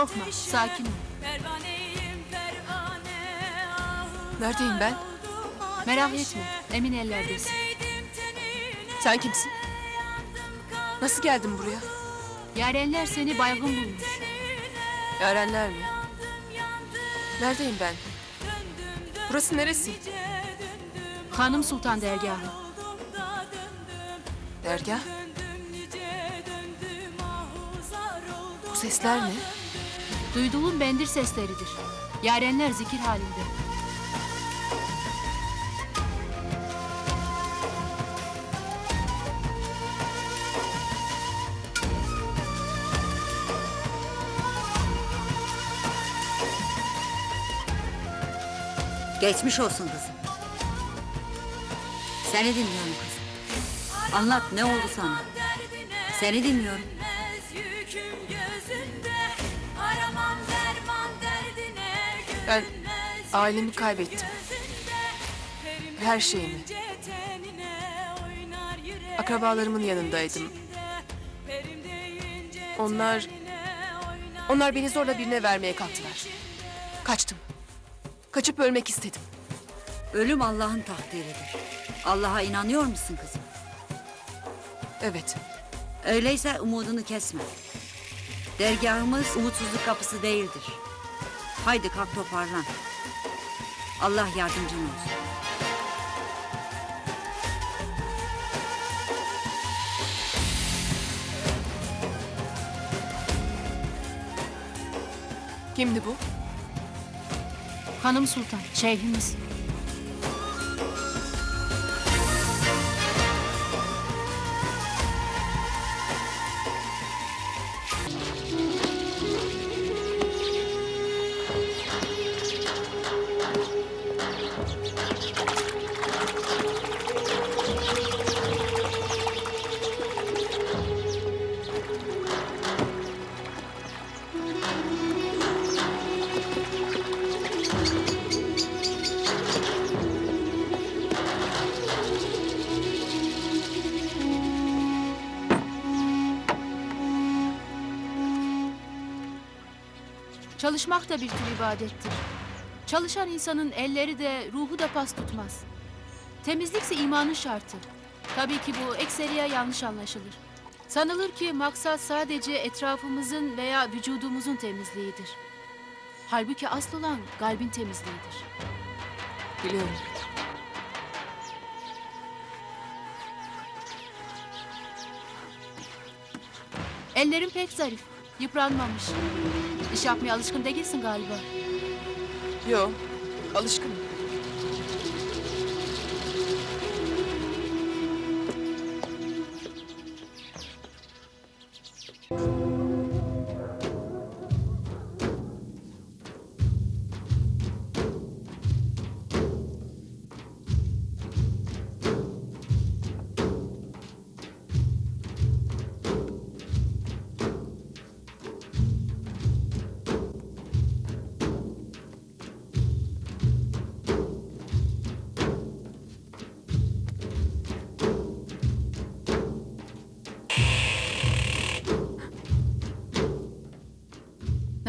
Korkma, sakin ol. Neredeyim ben? Merak etme, emin ellerdesin. Sen kimsin? Nasıl geldin buraya? Yarenler seni baygın bulmuş. Yarenler mi? Neredeyim ben? Burası neresi? Hanım Sultan dergahı. Dergah? Bu sesler ne? Duyduğun bendir sesleridir. Yarenler zikir halinde. Geçmiş olsun kızım. Seni dinliyorum kızım. Anlat ne oldu sana? Seni dinliyorum. Ben ailemi kaybettim. Her şeyimi. Akrabalarımın yanındaydım. Onlar... Onlar beni zorla birine vermeye kalktılar. Kaçtım. Kaçıp ölmek istedim. Ölüm Allah'ın takdiridir. Allah'a inanıyor musun kızım? Evet. Öyleyse umudunu kesme. Dergahımız umutsuzluk kapısı değildir. Haydi kalk toparlan. Allah yardımcın olsun. Kimdi bu? Hanım Sultan, şeyhimiz. Çalışmak da bir tür ibadettir. Çalışan insanın elleri de ruhu da pas tutmaz. Temizlikse imanın şartı. Tabii ki bu ekseriye yanlış anlaşılır. Sanılır ki maksat sadece etrafımızın veya vücudumuzun temizliğidir. Halbuki asıl olan kalbin temizliğidir. Biliyorum. Ellerin pek zarif, yıpranmamış. İş yapmaya alışkın değilsin galiba. Yo, alışkınım.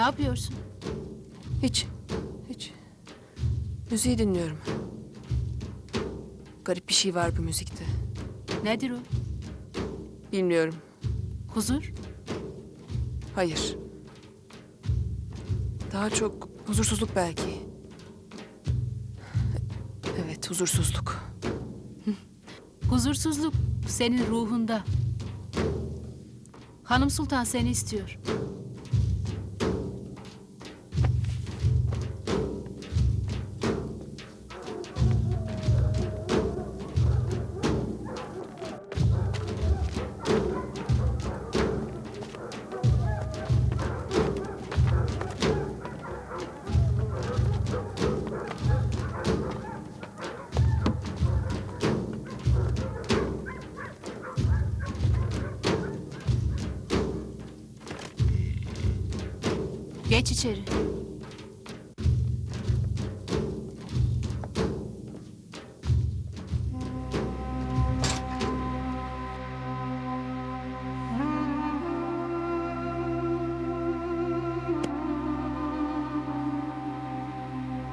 Ne yapıyorsun? Hiç, hiç. Müziği dinliyorum. Garip bir şey var bu müzikte. Nedir o? Bilmiyorum. Huzur? Hayır. Daha çok huzursuzluk belki. Evet, huzursuzluk. Huzursuzluk senin ruhunda. Hanım Sultan seni istiyor. Geç içeri.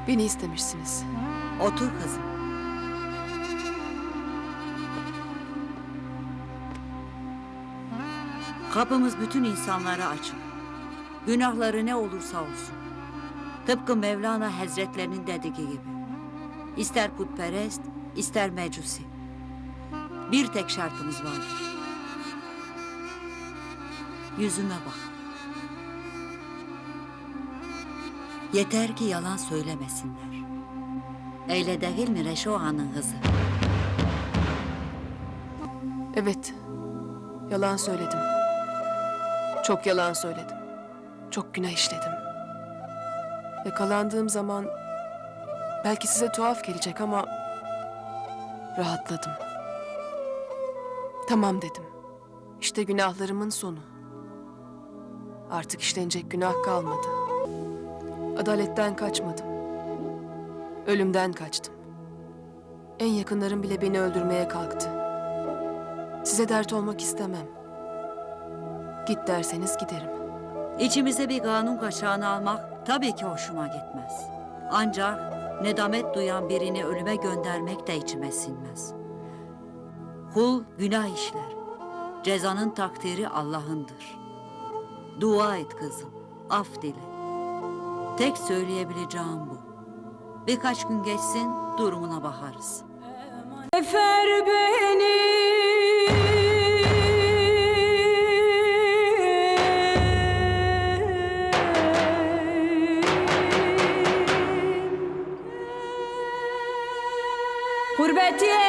Beni istemişsiniz. Otur kızım. Kapımız bütün insanlara açık. Günahları ne olursa olsun. Tıpkı Mevlana Hazretlerinin dediği gibi. İster putperest, ister mecusi. Bir tek şartımız vardır. Yüzüme bak. Yeter ki yalan söylemesinler. Öyle değil mi Reşo Ağa'nın kızı? Evet. Yalan söyledim. Çok yalan söyledim. Çok günah işledim. Yakalandığım zaman belki size tuhaf gelecek ama rahatladım. Tamam dedim. İşte günahlarımın sonu. Artık işlenecek günah kalmadı. Adaletten kaçmadım. Ölümden kaçtım. En yakınlarım bile beni öldürmeye kalktı. Size dert olmak istemem. Git derseniz giderim. İçimize bir kanun kaşağını almak tabii ki hoşuma gitmez. Ancak nedamet duyan birini ölüme göndermek de içime sinmez. Kul günah işler. Cezanın takdiri Allah'ındır. Dua et kızım, af dile. Tek söyleyebileceğim bu. Birkaç gün geçsin durumuna bakarız. Efer beni tiene.